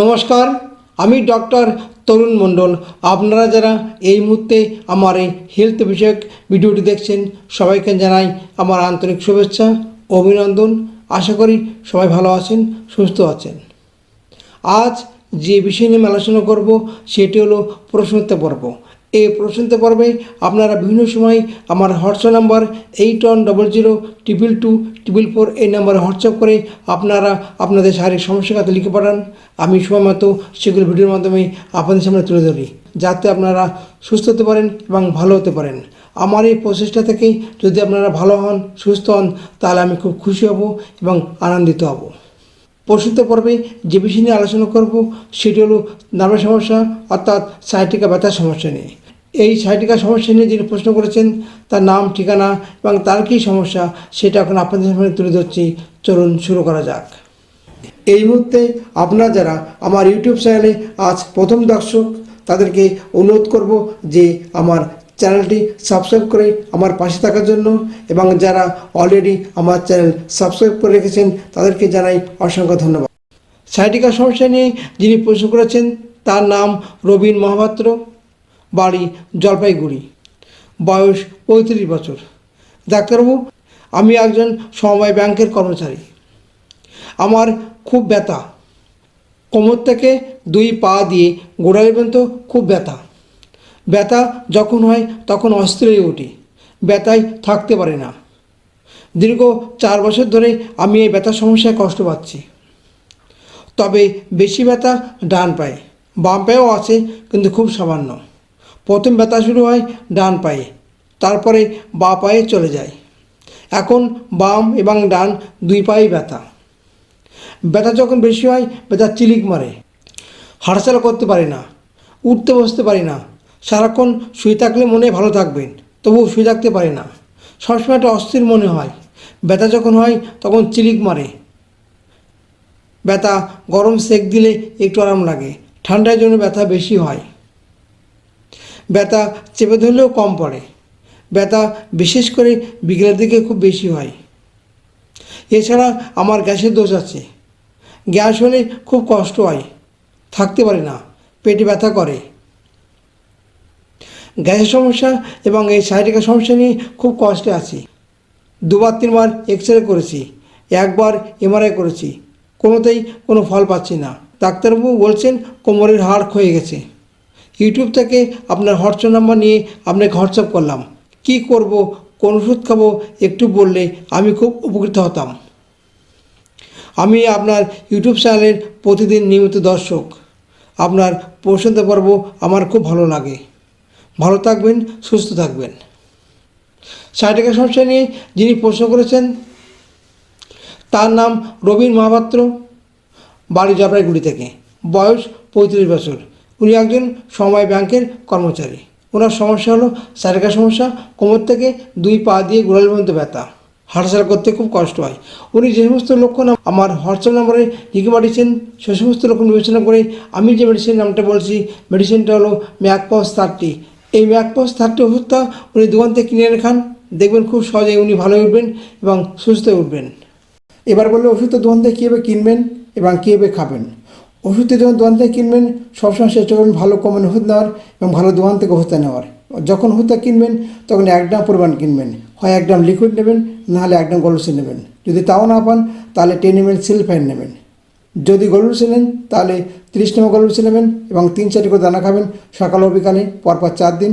নমস্কার, আমি ডক্টর তরুণ মণ্ডল। আপনারা যারা এই মুহূর্তে আমার এই হেলথ বিষয়ক ভিডিওটি দেখছেন, সবাইকে জানাই আমার আন্তরিক শুভেচ্ছা, অভিনন্দন। আশা করি সবাই ভালো আছেন, সুস্থ আছেন। আজ যে বিষয় নিয়ে আলোচনা করব, সেটি হলো প্রশ্নোত্তর পর্ব। এই প্রশ্নোত্তর পর্বে আপনারা বিভিন্ন সময় আমার WhatsApp number eight one double zero triple two triple four এই নাম্বারে হোয়াটসঅ্যাপ করে আপনারা আপনাদের শারীরিক সমস্যার কথা লিখে পাঠান। আমি সময় মতো সেগুলো ভিডিওর মাধ্যমে আপনাদের সামনে তুলে ধরি, যাতে আপনারা সুস্থ হতে পারেন এবং ভালো হতে পারেন। আমার এই প্রচেষ্টা থেকেই যদি আপনারা ভালো হন, সুস্থ হন, তাহলে আমি খুব খুশি হব এবং আনন্দিত হব। প্রসূত পর্বে যে বিষয় নিয়ে আলোচনা করব, সেটি হলো নার্ভের সমস্যা, অর্থাৎ সাইটিকা ব্যথার সমস্যা নিয়ে। এই সাইটিকা সমস্যা নিয়ে যিনি প্রশ্ন করেছেন, তার নাম, ঠিকানা এবং তার কী সমস্যা, সেটা এখন আপনাদের সামনে তুলে ধরছি। চলুন শুরু করা যাক। এই মুহূর্তে আপনারা যারা আমার ইউটিউব চ্যানেলে আজ প্রথম দর্শক, তাদেরকে অনুরোধ করব যে আমার চ্যানেলটি সাবস্ক্রাইব করে আমার পাশে থাকার জন্য এবং যারা অলরেডি আমার চ্যানেল সাবস্ক্রাইব করে রেখেছেন, তাদেরকে জানাই অসংখ্য ধন্যবাদ। সাইটিকা সমস্যা নিয়ে যিনি প্রশ্ন করেছেন, তার নাম রবীন মহাপাত্র। বাড়ি, জলপাইগুড়ি। বয়স পঁয়ত্রিশ বছর। ডাক্তারবাবু, আমি একজন সমবায় ব্যাংকের কর্মচারী। আমার খুব ব্যথা। কোমর থেকে দুই পা দিয়ে গোড়ালি পর্যন্ত খুব ব্যথা। ব্যথা যখন হয় তখন অস্থির হয়ে উঠি। ব্যথায় থাকতে পারে না। দীর্ঘ চার বছর ধরে আমি এই ব্যথার সমস্যায় কষ্ট পাচ্ছি। তবে বেশি ব্যথা ডান পায়ে। বাম পায়েও আছে, কিন্তু খুব সামান্য। প্রথম ব্যথা শুরু হয় ডান পায়ে, তারপরে বা পায়ে চলে যায়। এখন বাম এবং ডান দুই পায়েই ব্যথা। ব্যথা যখন বেশি হয়, ব্যথা চিলিক মারে। হাঁটাচলা করতে পারি না, উঠতে বসতে পারি না। সারাক্ষণ শুয়ে থাকলে মনে ভালো থাকবেন, তবুও শুয়ে থাকতে পারি না। সবসময় একটা অস্থির মনে হয়। ব্যথা যখন হয়, তখন চিলিক মারে। ব্যথা গরম সেক দিলে একটু আরাম লাগে। ঠান্ডার জন্য ব্যথা বেশি হয়। ব্যথা চেপে ধরলেও কম পড়ে। ব্যথা বিশেষ করে বিকেলের দিকে খুব বেশি হয়। এছাড়া আমার গ্যাসের দোষ আছে। গ্যাস হলে খুব কষ্ট হয়। থাকতে পারে না। পেটে ব্যথা করে। গ্যাসের সমস্যা এবং এই সাইটিকা সমস্যা নিয়ে খুব কষ্টে আছি। দুবার তিনবার এক্স রে করেছি। একবার এমআরআই করেছি। কোনোতেই কোনো ফল পাচ্ছি না। ডাক্তারবাবু বলছেন কোমরের হাড় ক্ষয়ে গেছে। ইউটিউব থেকে আপনার হোয়াটসঅ্যাপ নাম্বার নিয়ে আপনাকে হোয়াটসঅ্যাপ করলাম। কি করব, কোন ওষুধ খাব, একটু বললে আমি খুব উপকৃত হতাম। আমি আপনার ইউটিউব চ্যানেলের প্রতিদিন নিয়মিত দর্শক। আপনার প্রশ্নতে পর্ব আমার খুব ভালো লাগে। ভালো থাকবেন, সুস্থ থাকবেন। সাইটিকা সমস্যা নিয়ে যিনি প্রশ্ন করেছেন, তার নাম রবীন মহাপাত্র, বাড়ি জলপাইগুড়ি থেকে। বয়স পঁয়ত্রিশ বছর। উনি একজন সময় ব্যাংকের কর্মচারী। ওনার সমস্যা হলো সাইটিকা সমস্যা, কোমর থেকে দুই পা দিয়ে গোড়ালির মধ্যে ব্যথা। হাঁটাচলা করতে খুব কষ্ট হয়। উনি যে সমস্ত লক্ষণ আমার হোয়াটসঅ্যাপ নম্বরে লিখে পাঠিয়েছেন, সে সমস্ত লক্ষণ বিবেচনা করে আমি যে মেডিসিন নামটা বলছি মেডিসিনটা হলো ম্যাকপস থার্টি এই ম্যাকপস থার্টি ওষুধটা উনি দোকান থেকে কিনে এনে খান। দেখবেন খুব সহজেই উনি ভালো উঠবেন এবং সুস্থ উঠবেন। এবার বললে, ওষুধটা দোকান থেকে কীভাবে কিনবেন এবং কীভাবে খাবেন? ওষুধটা জন্য দোকান থেকে কিনবেন, সবসময় চেষ্টা করবেন ভালো কমেন ওষুধ নেওয়ার এবং ভালো দোকান থেকে ওষুধটা নেওয়ার। যখন ওষুধটা কিনবেন, তখন এক গ্রাম পরিমাণ কিনবেন। হয় এক গ্রাম লিকুইড নেবেন, নাহলে এক গ্রাম গলুসি নেবেন। যদি তাও না পান, তাহলে টেন এম এল সিলফাইন নেবেন। যদি গলুসিন নেন, তাহলে তিরিশ নম্বর গলুসি নেবেন এবং তিন চারটি করে দানা খাবেন। সকাল ও বিকালে, পরপর চার দিন।